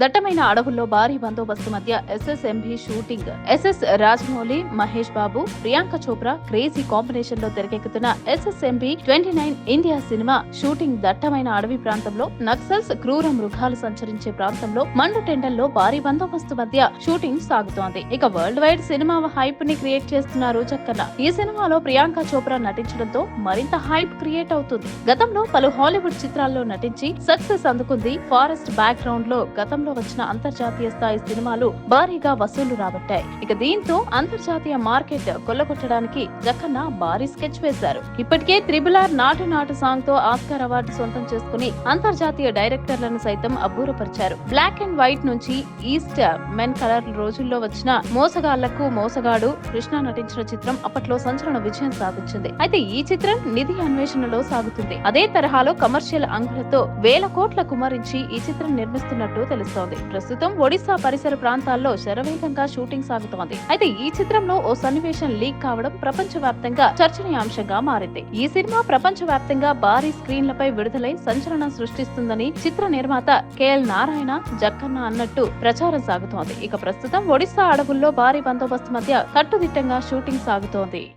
దట్టమైన అడవుల్లో భారీ బందోబస్తు మధ్య SSMB shooting. SS Rajamouli Mahesh Babu Priyanka Chopra crazy కాంబినేషన్లో తెరకెక్కుతున్న SSMB twenty nine India cinema shooting దట్టమైన అడవి ప్రాంతంలో నక్సల్స్ క్రూర మృగాలు సంచరించే ప్రాంతంలో మండు టెండల్లో భారీ బందోబస్తు మధ్య షూటింగ్ సాగుతోంది. ఇక వరల్డ్ వైడ్ సినిమా హైప్ని క్రియేట్ చేస్తున్నారు జక్కన్న ఈ సినిమాలో ప్రియాంక చోప్రా నటించడంతో మరింత హైప్ క్రియేట్ అవుతుంది. గతంలో పలు హాలీవుడ్ చిత్రాల్లో నటించి సక్సెస్ అందుకుంది ఫారెస్ట్ బ్యాక్ గ్రౌండ్లో గతంలో వచ్చిన అంతర్జాతీయ స్థాయి సినిమాలు భారీగా వసూళ్ళు రాబట్టాయి. ఇక దీంతో అంతర్జాతీయ మార్కెట్ కొల్లగొట్టడానికి జక్కన్న భారీ స్కెచ్ వేశారు. ఇప్పటికే త్రిబుల్ ఆర్ నాటు నాటు సాంగ్తో ఆస్కార్ అవార్డు సొంతం చేసుకుని అంతర్జాతీయ డైరెక్టర్లను సైతం అబ్బూరపరిచారు. బ్లాక్ అండ్ వైట్ నుంచి ఈస్ట్ మెన్ కలర్ రోజుల్లో వచ్చిన మోసగాళ్ళకు మోసగాడు కృష్ణ నటించిన చిత్రం అప్పట్లో సంచలన విజయం సాధించింది. అయితే ఈ చిత్రం నిధి అన్వేషణలో సాగుతుంది. అదే తరహాలో కమర్షియల్ అంగులతో వేల కోట్ల కుమరించి ఈ చిత్రం నిర్మిస్తున్నట్టు తెలుస్తుంది. ప్రస్తుతం ఒడిశా పరిసర ప్రాంతాల్లో శరవేగంగా షూటింగ్ సాగుతోంది. అయితే ఈ చిత్రంలో ఓ సన్నివేశం లీక్ కావడం ప్రపంచ వ్యాప్తంగా చర్చనీయాంశంగా మారింది. ఈ సినిమా ప్రపంచ వ్యాప్తంగా భారీ స్క్రీన్లపై విడుదలై సంచలనం సృష్టిస్తుందని చిత్ర నిర్మాత కెఎల్ నారాయణ జక్కన్న అన్నట్టు ప్రచారం సాగుతోంది. ఇక ప్రస్తుతం ఒడిశా అడవుల్లో భారీ బందోబస్తు మధ్య కట్టుదిట్టంగా షూటింగ్ సాగుతోంది.